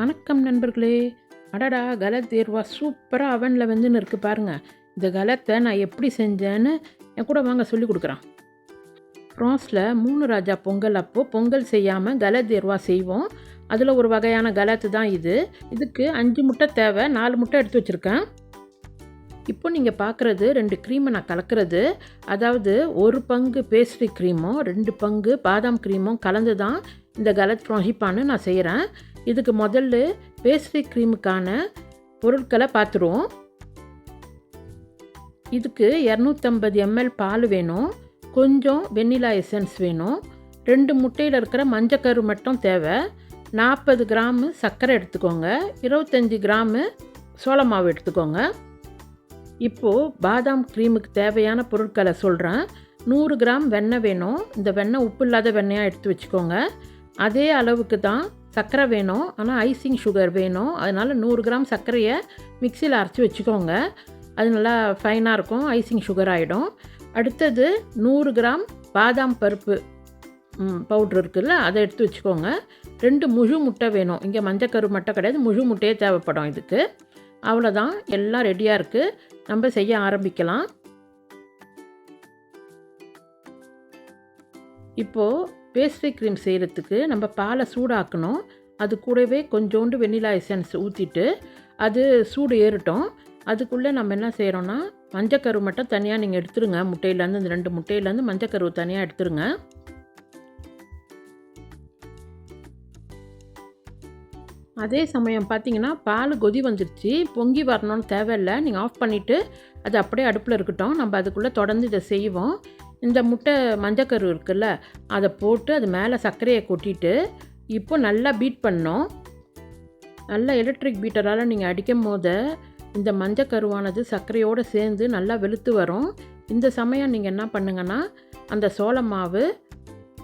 வணக்கம் நண்பர்களே. அடடா கலத் தேர்வா? சூப்பராக அவனில் வந்துன்னு இருக்குது பாருங்கள் இந்த கலத்தை நான் எப்படி செஞ்சேன்னு என் கூட வாங்க சொல்லி கொடுக்குறான். ஃப்ரான்ஸில் மூணு ராஜா பொங்கல். அப்போது பொங்கல் செய்யாமல் கலத் தேர்வா செய்வோம். அதில் ஒரு வகையான கலத்து தான் இது. இதுக்கு அஞ்சு முட்டை தேவை. நாலு முட்டை எடுத்து வச்சுருக்கேன். இப்போ நீங்கள் பார்க்குறது ரெண்டு க்ரீமை நான் கலக்கிறது. அதாவது ஒரு பங்கு பேஸ்ட்ரி க்ரீமும் ரெண்டு பங்கு பாதாம் க்ரீமும் கலந்து தான் இந்த கலத் ஃப்ராஹிப்பான்னு நான் செய்கிறேன் இதுக்கு முதல்ல பேஸ்ட்ரி க்ரீமுக்கான பொருட்களை பார்த்துருவோம். இதுக்கு இரநூத்தம்பது எம்எல் பால் வேணும். கொஞ்சம் வெண்ணிலா எசன்ஸ் வேணும். ரெண்டு முட்டையில் இருக்கிற மஞ்சக்கரு மட்டும் தேவை. நாற்பது கிராமு சர்க்கரை எடுத்துக்கோங்க. இருபத்தஞ்சி கிராமு சோள மாவு எடுத்துக்கோங்க. இப்போது பாதாம் க்ரீமுக்கு தேவையான பொருட்களை சொல்கிறேன் நூறு கிராம் வெண்ணெய் வேணும். இந்த வெண்ணெய் உப்பு இல்லாத வெண்ணெயாக எடுத்து வச்சுக்கோங்க. அதே அளவுக்கு தான் சர்க்கரை வேணும். ஆனால் ஐசிங் சுகர் வேணும். அதனால் நூறு கிராம் சர்க்கரையை மிக்சியில் அரைச்சி வச்சுக்கோங்க. அது நல்லா ஃபைனாக இருக்கும். ஐசிங் சுகர் ஆகிடும் அடுத்தது நூறு கிராம் பாதாம் பருப்பு பவுட்ரு இருக்குல்ல அதை எடுத்து வச்சுக்கோங்க. ரெண்டு முழு முட்டை வேணும். இங்கே மஞ்சக்கரு மட்டும் கிடையாது. முழு முட்டையே தேவைப்படும் இதுக்கு. அவ்வளோதான் எல்லாம் ரெடியாக இருக்குது நம்ம செய்ய ஆரம்பிக்கலாம். இப்போது பேஸ்ட்ரி க்ரீம் செய்கிறதுக்கு நம்ம பாலை சூடாக்கணும். அது கூடவே கொஞ்சோண்டு வெண்ணிலா எசன்ஸ் ஊற்றிட்டு அது சூடு ஏறட்டும். அதுக்குள்ளே நம்ம என்ன செய்கிறோன்னா மஞ்சக்கரு மட்டும் தனியாக நீங்கள் எடுத்துருங்க. முட்டையிலேருந்து இந்த ரெண்டு முட்டையிலேருந்து மஞ்சக்கரு தனியாக எடுத்துருங்க. அதே சமயம் பார்த்தீங்கன்னா பால் கொதி வந்துருச்சு. பொங்கி வரணும்னு தேவையில்லை. நீங்கள் ஆஃப் பண்ணிவிட்டு அது அப்படியே அடுப்பில் இருக்கட்டும். நம்ம அதுக்குள்ளே தொடர்ந்து இதை செய்வோம். இந்த முட்டை மஞ்சக்கரு இருக்குல்ல அதை போட்டு அது மேலே சர்க்கரையை கொட்டிட்டு இப்போ நல்லா பீட் பண்ணோம். நல்லா எலக்ட்ரிக் பீட்டரால் நீங்கள் அடிக்கும் போது இந்த மஞ்சக்கருவானது சர்க்கரையோடு சேர்ந்து நல்லா வெளுத்து வரும். இந்த சமயம் நீங்கள் என்ன பண்ணுங்கன்னா அந்த சோள மாவு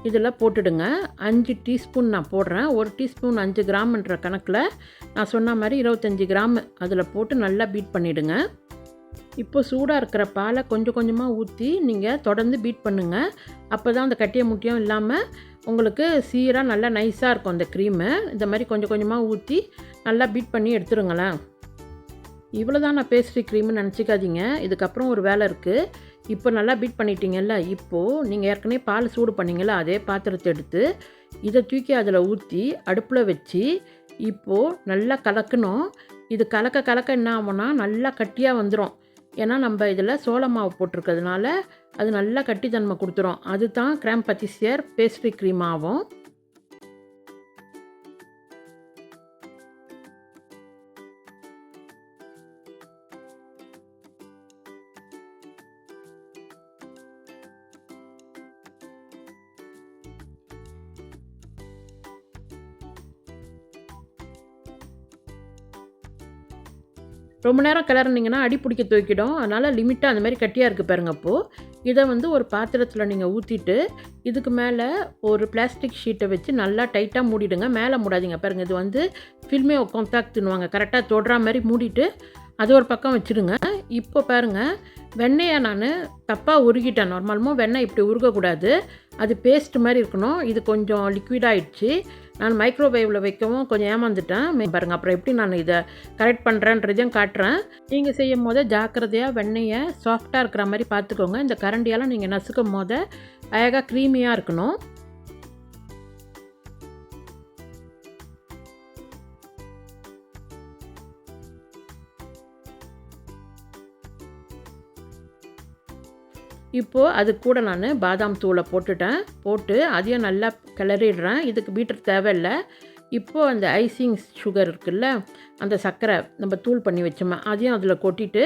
இதில் போட்டுடுங்க. அஞ்சு டீஸ்பூன் நான் போடுறேன். ஒரு டீஸ்பூன் அஞ்சு கிராம்ன்ற கணக்கில் நான் சொன்ன மாதிரி இருபத்தஞ்சி கிராம் அதில் போட்டு நல்லா பீட் பண்ணிவிடுங்க இப்போ சூடாக இருக்கிற பாலை கொஞ்சம் கொஞ்சமாக ஊற்றி நீங்கள் தொடர்ந்து பீட் பண்ணுங்கள் அப்போ தான் அந்த கட்டிய முட்டியும் இல்லாமல் உங்களுக்கு சீராக நல்லா நைஸாக இருக்கும் அந்த க்ரீமு இந்த மாதிரி கொஞ்சம் கொஞ்சமாக ஊற்றி நல்லா பீட் பண்ணி எடுத்துருங்களேன். இவ்வளோ தான் நான் பேஸ்ட்ரி க்ரீம்னு நினச்சிக்காதீங்க. இதுக்கப்புறம் ஒரு வேலை இருக்குது இப்போ நல்லா பீட் பண்ணிட்டீங்கல்ல இப்போது நீங்கள் ஏற்கனவே பால் சூடு பண்ணிங்களா அதே பாத்திரத்தை எடுத்து இதை தூக்கி அதில் ஊற்றி அடுப்பில் வச்சு இப்போது நல்லா கலக்கணும். இது கலக்க கலக்க என்ன ஆகும்னா நல்லா கட்டியாக வந்துடும் ஏன்னா நம்ம இதில் சோள மாவு போட்டிருக்கிறதுனால அது நல்லா கட்டித்தன்மை கொடுத்துரும். அதுதான் கிராம் பத்திசியர் பேஸ்ட்ரி க்ரீம் ஆகும் ரொம்ப நேரம் கிளறினீங்கன்னா அடி பிடிக்க தூக்கிடும். அதனால் லிமிட்டாக அந்த மாதிரி கட்டியாக இருக்குது பாருங்க அப்போது இதை வந்து ஒரு பாத்திரத்தில் நீங்கள் ஊற்றிட்டு இதுக்கு மேலே ஒரு பிளாஸ்டிக் ஷீட்டை வச்சு நல்லா டைட்டாக மூடிடுங்க. மேலே மூடாதீங்க பாருங்கள் இது வந்து ஃபில்மே கொந்தாக்துன்னுவாங்க கரெக்டாக தொடுற மாதிரி மூடிட்டு அது ஒரு பக்கம் வச்சுடுங்க. இப்போ பாருங்கள் வெண்ணெயை நான் தப்பாக உருகிட்டேன். நார்மலமாக வெண்ணெய் இப்படி உருகக்கூடாது. அது பேஸ்ட் மாதிரி இருக்கணும். இது கொஞ்சம் லிக்விட் ஆகிடுச்சு நான் மைக்ரோவேவில் வைக்கவும் கொஞ்சம் ஏமாந்துட்டேன். பாருங்கள் அப்புறம் எப்படி நான் இதை கரெக்ட் பண்ணுறேன்றதையும் காட்டுறேன். நீங்கள் செய்யும் போது ஜாக்கிரதையாக வெண்ணெயை சாஃப்டாக இருக்கிற மாதிரி பார்த்துக்கோங்க. இந்த கரண்டியால் நீங்கள் நசுக்கும் போது அழகாக க்ரீமியாக இருக்கணும். இப்போது அது கூட நான் பாதாம் தூளை போட்டுட்டேன். போட்டு அதையும் நல்லா கிளறிடுறேன். இதுக்கு பீட்டர் தேவையில்லை. இப்போது அந்த ஐசிங் சுகர் இருக்குல்ல அந்த சர்க்கரை நம்ம தூள் பண்ணி வச்சோமே அதையும் அதில் கொட்டிட்டு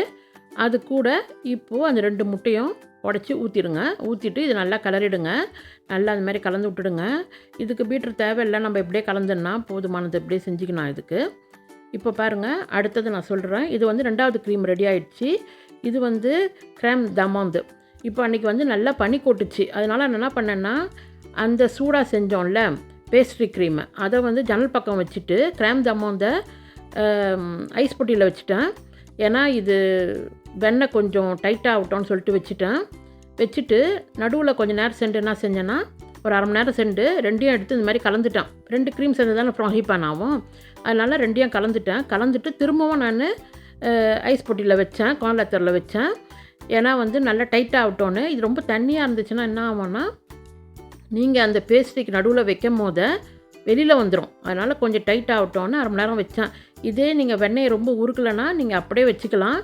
அது கூட இப்போது அந்த ரெண்டு முட்டையும் உடச்சி ஊற்றிடுங்க ஊற்றிட்டு இது நல்லா கலரிடுங்க நல்லா அந்த மாதிரி கலந்து விட்டுடுங்க. இதுக்கு பீட்ரு தேவையில்லை நம்ம இப்படியே கலந்துன்னா போதுமானது இப்படியே செஞ்சுக்கணும் இதுக்கு. இப்போ பாருங்கள் அடுத்தது நான் சொல்கிறேன் இது வந்து ரெண்டாவது க்ரீம் ரெடி ஆகிடுச்சு இது வந்து கிராம் தமாந்து இப்போ அன்றைக்கி வந்து நல்லா பனி கொட்டுச்சு. அதனால் நான் என்ன பண்ணேன்னா அந்த சூடாக செஞ்சோம்ல பேஸ்ட்ரி க்ரீமை அதை வந்து ஜன்னல் பக்கம் வச்சுட்டு கிராம் தமோந்த ஐஸ் பொட்டியில் வச்சுட்டேன். ஏன்னா இது வெண்ணெய் கொஞ்சம் டைட்டாக ஆகட்டும்னு சொல்லிட்டு வச்சுட்டேன். வச்சுட்டு நடுவில் கொஞ்சம் நேரம் சென்று என்ன செஞ்சேன்னா ஒரு அரை மணி நேரம் சென்று ரெண்டையும் எடுத்து இந்த மாதிரி கலந்துட்டேன். ரெண்டு க்ரீம் சேர்ந்து ஃப்ராஹிப்பான் ஆகும் அதனால் ரெண்டையும் கலந்துட்டேன். கலந்துட்டு திரும்பவும் நான் ஐஸ் பொட்டியில் வச்சேன் கோன்லத்தரில் வச்சேன். ஏன்னா வந்து நல்லா டைட்டாக ஆகட்டோன்னு இது ரொம்ப தண்ணியாக இருந்துச்சுன்னா என்ன ஆகும்னா நீங்கள் அந்த பேஸ்ட்ரிக்கு நடுவில் வைக்கும் போது வெளியில் வந்துடும் அதனால் கொஞ்சம் டைட் ஆகட்டோன்னு அரை மணி நேரம் வச்சேன். இதே நீங்கள் வெண்ணெயை ரொம்ப உருக்கலைன்னா நீங்கள் அப்படியே வச்சுக்கலாம்.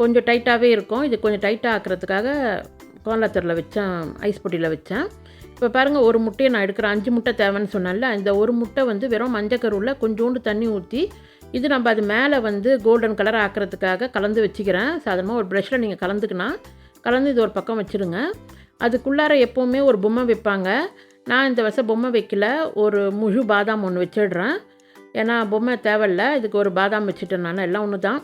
கொஞ்சம் டைட்டாகவே இருக்கும். இது கொஞ்சம் டைட்டாக ஆக்கிறதுக்காக கோலாத்தரில் வச்சேன் ஐஸ் பொட்டியில் வச்சேன். இப்போ பாருங்கள் ஒரு முட்டையை நான் எடுக்கிறேன் அஞ்சு முட்டை தேவைன்னு சொன்னேன்ல இந்த ஒரு முட்டை வந்து வெறும் மஞ்சக்கருவில் கொஞ்சோண்டு தண்ணி ஊற்றி இது நம்ம அது மேலே வந்து கோல்டன் கலர் ஆக்கிறதுக்காக கலந்து வச்சுக்கிறேன். சாதாரணமாக ஒரு ப்ரெஷ்ஷில் நீங்கள் கலந்துக்கினா கலந்து இது ஒரு பக்கம் வச்சுருங்க. அதுக்குள்ளார எப்போவுமே ஒரு பொம்மை வைப்பாங்க. நான் இந்த வருஷம் பொம்மை வைக்கல. ஒரு முழு பாதாம் ஒன்று வச்சிடுறேன். ஏன்னா பொம்மை தேவையில்ல. இதுக்கு ஒரு பாதாம் வச்சுட்டேன் நான். எல்லாம் ஒன்று தான்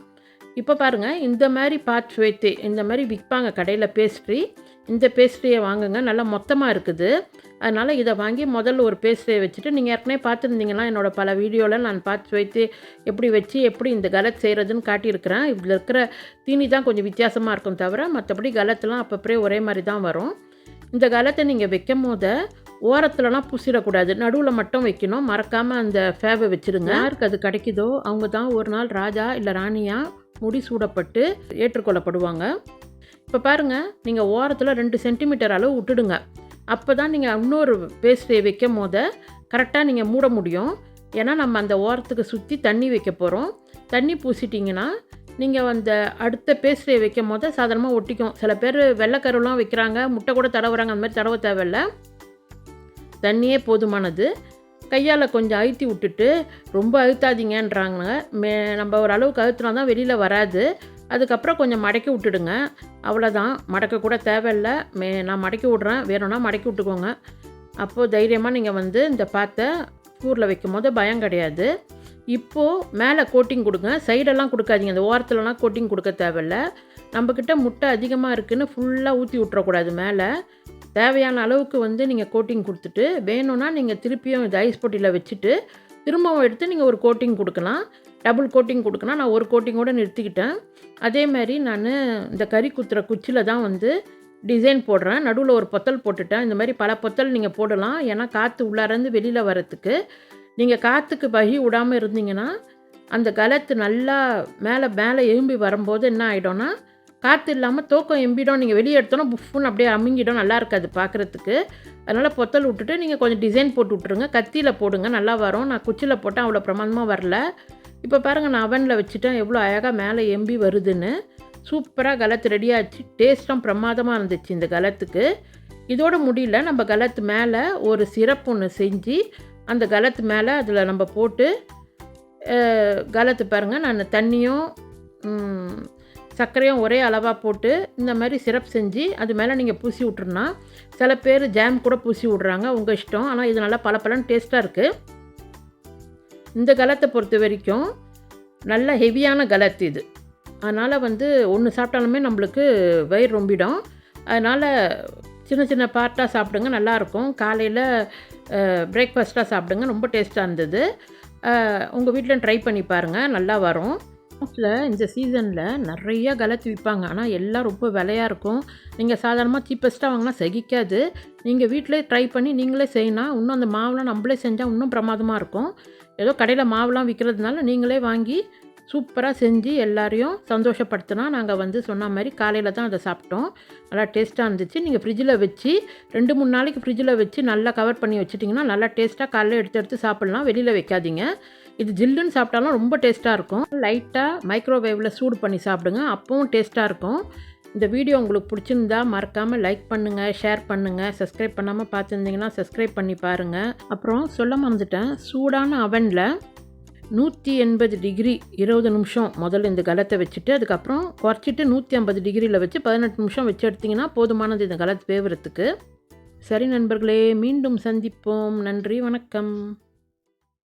இப்போ பாருங்கள் இந்த மாதிரி பார்ட்ஸ் வைத்து இந்த மாதிரி விற்பாங்க கடையில் பேஸ்ட்ரி இந்த பேஸ்ட்ரியை வாங்குங்க நல்லா மொத்தமாக இருக்குது. அதனால் இதை வாங்கி முதல்ல ஒரு பேஸ்ட்ரியை வச்சுட்டு நீங்கள் ஏற்கனவே பார்த்துருந்தீங்கன்னா என்னோடய பல வீடியோவில் நான் பார்த்து வைத்து எப்படி வச்சு எப்படி இந்த கலத் செய்கிறதுன்னு காட்டியிருக்கிறேன். இதில் இருக்கிற தீனி தான் கொஞ்சம் வித்தியாசமாக இருக்கும் தவிர மற்றபடி கலத்தெலாம் அப்பப்போ ஒரே மாதிரி தான் வரும். இந்த கலத்தை நீங்கள் வைக்கும் போது ஓரத்துலலாம் பூசிடக்கூடாது. நடுவில் மட்டும் வைக்கணும். மறக்காமல் அந்த ஃபேவை வச்சுருங்க. யாருக்கு அது கிடைக்குதோ அவங்க தான் ஒரு நாள் ராஜா இல்லை ராணியாக முடி சூடப்பட்டு ஏற்றுக்கொள்ளப்படுவாங்க. இப்போ பாருங்கள் நீங்கள் ஓரத்தில் ரெண்டு சென்டிமீட்டர் அளவு விட்டுடுங்க. அப்போ தான் நீங்கள் இன்னொரு பேஸ்ட்ரியை வைக்கும் போத கரெக்டாக நீங்கள் மூட முடியும். ஏன்னா நம்ம அந்த ஓரத்துக்கு சுற்றி தண்ணி வைக்க போகிறோம் தண்ணி பூசிட்டிங்கன்னா நீங்கள் அந்த அடுத்த பேஸ்ட்ரியை வைக்கும் போது சாதாரணமாக ஒட்டிக்கும். சில பேர் வெள்ளைக்கருலாம் வைக்கிறாங்க முட்டை கூட தடவுறாங்க அந்த மாதிரி தடவை தேவையில்லை. தண்ணியே போதுமானது. கையால் கொஞ்சம் அழுத்தி விட்டுட்டு ரொம்ப அழுத்தாதீங்கன்றாங்க. மே நம்ம ஒரு அளவுக்கு அழுத்தினா தான் வெளியில் வராது. அதுக்கப்புறம் கொஞ்சம் மடக்கி விட்டுடுங்க. அவ்வளோதான் மடக்கக்கூட தேவையில்லை. மே நான் மடக்கி விட்றேன். வேணும்னா மடக்கி விட்டுக்கோங்க. அப்போது தைரியமாக நீங்கள் வந்து இந்த பாத்தை ஊரில் வைக்கும் போது பயம் கிடையாது. இப்போது மேலே கோட்டிங் கொடுங்க. சைடெல்லாம் கொடுக்காதீங்க. அந்த ஓரத்துலலாம் கோட்டிங் கொடுக்க தேவையில்ல. நம்மக்கிட்ட முட்டை அதிகமாக இருக்குதுன்னு ஃபுல்லாக ஊற்றி விட்றக்கூடாது மேலே. தேவையான அளவுக்கு வந்து நீங்கள் கோட்டிங் கொடுத்துட்டு வேணும்னா நீங்கள் திருப்பியும் இது ஐஸ் பொட்டியில் வச்சுட்டு திரும்பவும் எடுத்து நீங்கள் ஒரு கோட்டிங் கொடுக்கலாம். டபுள் கோட்டிங் கொடுக்கலாம். நான் ஒரு கோட்டிங்கோடு நிறுத்திக்கிட்டேன். அதே மாதிரி நான் இந்த கறி குத்துற குச்சியில் தான் வந்து டிசைன் போடுறேன். நடுவில் ஒரு பொத்தல் போட்டுட்டேன். இந்த மாதிரி பல பொத்தல் நீங்கள் போடலாம். ஏன்னா காற்று உள்ளாரந்து வெளியில் வரத்துக்கு நீங்கள் காற்றுக்கு பகி விடாமல் இருந்தீங்கன்னா அந்த கலத்து நல்லா மேலே மேலே எழும்பி வரும்போது என்ன ஆகிடும்னா காற்று இல்லாமல் தூக்கம் எம்பிடும். நீங்கள் வெளியே எடுத்தோன்னா புஃப்னு அப்படியே அமுங்கிடும். நல்லா இருக்காது பார்க்குறதுக்கு அதனால் பொத்தல் விட்டுட்டு நீங்கள் கொஞ்சம் டிசைன் போட்டு விட்ருங்க கத்தியில் போடுங்க. நல்லா வரும். நான் குச்சியில் போட்டால் அவ்வளோ பிரமாதமாக வரல. இப்போ பாருங்கள் நான் அவனில் வச்சுட்டேன். எவ்வளோ அழகாக மேலே எம்பி வருதுன்னு. சூப்பராக கலத்து ரெடியாச்சு டேஸ்ட்டும் பிரமாதமாக இருந்துச்சு இந்த கலத்துக்கு. இதோட முடியல. நம்ம கலத்து மேலே ஒரு சிறப்பு ஒன்று செஞ்சு அந்த கலத்து மேலே அதில் நம்ம போட்டு கலத்து பாருங்கள் நான் தண்ணியும் சர்க்கரையும் ஒரே அளவாக போட்டு இந்த மாதிரி சிரப் செஞ்சு அது மேலே நீங்கள் பூசி விட்ருனா சில பேர் ஜாம் கூட பூசி விட்றாங்க உங்கள் இஷ்டம். ஆனால் இது நல்லா பல பலன் டேஸ்ட்டாக இருக்குது இந்த கலத்தை பொறுத்த வரைக்கும் நல்ல ஹெவியான கலத்து இது. அதனால் வந்து ஒன்று சாப்பிட்டாலுமே நம்மளுக்கு வயிறு ரொம்பிடும். அதனால் சின்ன சின்ன பார்ட்டாக சாப்பிடுங்க நல்லாயிருக்கும் காலையில் பிரேக்ஃபாஸ்ட்டாக சாப்பிடுங்க ரொம்ப டேஸ்ட்டாக இருந்தது. உங்கள் வீட்டில் ட்ரை பண்ணி பாருங்கள் நல்லா வரும். மோஸ்ட்டில் இந்த சீசனில் நிறைய கலத்து விற்பாங்க ஆனால் எல்லாம் ரொம்ப விலையாக இருக்கும். நீங்கள் சாதாரணமாக சீப்பஸ்ட்டாக வாங்கினா சகிக்காது. நீங்கள் வீட்டிலே ட்ரை பண்ணி நீங்களே செய்யணும் இன்னும் அந்த மாவுலாம் நம்மளே செஞ்சால் இன்னும் பிரமாதமாக இருக்கும். ஏதோ கடையில் மாவுலாம் விற்கிறதுனால நீங்களே வாங்கி சூப்பராக செஞ்சு எல்லாரையும் சந்தோஷப்படுத்தினா நாங்கள் வந்து சொன்ன மாதிரி காலையில் தான் அதை சாப்பிட்டோம். நல்லா டேஸ்ட்டாக இருந்துச்சு. நீங்கள் ஃப்ரிட்ஜில் வச்சு ரெண்டு மூணு நாளைக்கு ஃப்ரிட்ஜில் வச்சு நல்லா கவர் பண்ணி வச்சுட்டிங்கன்னா நல்லா டேஸ்ட்டாக காலையில் எடுத்து எடுத்து சாப்பிட்லாம். வெளியில் வைக்காதீங்க. இது ஜில்லுன்னு சாப்பிட்டாலும் ரொம்ப டேஸ்ட்டாக இருக்கும். லைட்டாக மைக்ரோவேவில் சூடு பண்ணி சாப்பிடுங்க அப்பவும் டேஸ்ட்டாக இருக்கும். இந்த வீடியோ உங்களுக்கு பிடிச்சிருந்தா மறக்காமல் லைக் பண்ணுங்கள் ஷேர் பண்ணுங்கள் சப்ஸ்கிரைப் பண்ணாமல் பார்த்துருந்தீங்கன்னா சப்ஸ்கிரைப் பண்ணி பாருங்கள் அப்புறம் சொல்ல மறந்துட்டேன் சூடான அவனில் நூற்றி எண்பது டிகிரி இருபது நிமிஷம் முதல்ல இந்த கலத்தை வச்சுட்டு அதுக்கப்புறம் குறைச்சிட்டு நூற்றி ஐம்பது டிகிரியில் வச்சு பதினெட்டு நிமிஷம் வச்சு எடுத்திங்கன்னா போதுமானது இந்த கலத்து வேவுறதுக்கு. சரி நண்பர்களே மீண்டும் சந்திப்போம். நன்றி வணக்கம்.